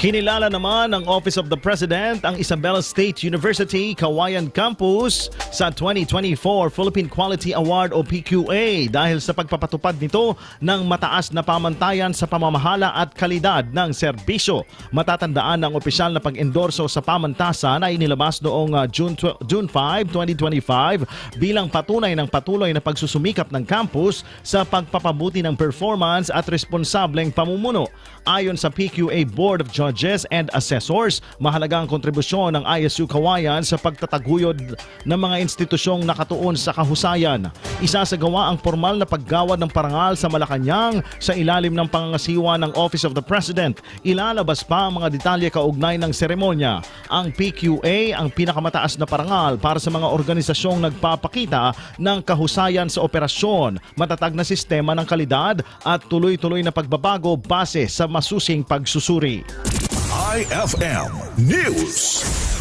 Kinilala naman ng Office of the President ang Isabela State University Kawayan Campus sa 2024 Philippine Quality Award o PQA dahil sa pagpapatupad nito ng mataas na pamantayan sa pamamahala at kalidad ng serbisyo. Matatandaan ng opisyal na pag-endorso sa pamantasan ay inilabas noong uh, June, June 5, 2025 bilang patunay ng patuloy na pagsusumikap ng campus sa pagpapabuti ng performance at responsableng pamumuno. Ayon sa PQA Board of Judges and Assessors, mahalaga ang kontribusyon ng ISU Kawayan sa pagtataguyod ng mga institusyong nakatuon sa kahusayan. Isa sa gawa ang formal na paggawad ng parangal sa Malacanang sa ilalim ng pangangasiwa ng Office of the President. Ilalabas pa ang mga detalye kaugnay ng seremonya. Ang PQA ang pinakamataas na parangal para sa mga organisasyong nagpapakita ng kahusayan sa operasyon, matatag na sistema ng kalidad at tuloy-tuloy na pagbabago base sa masusing pagsusuri. IFM News.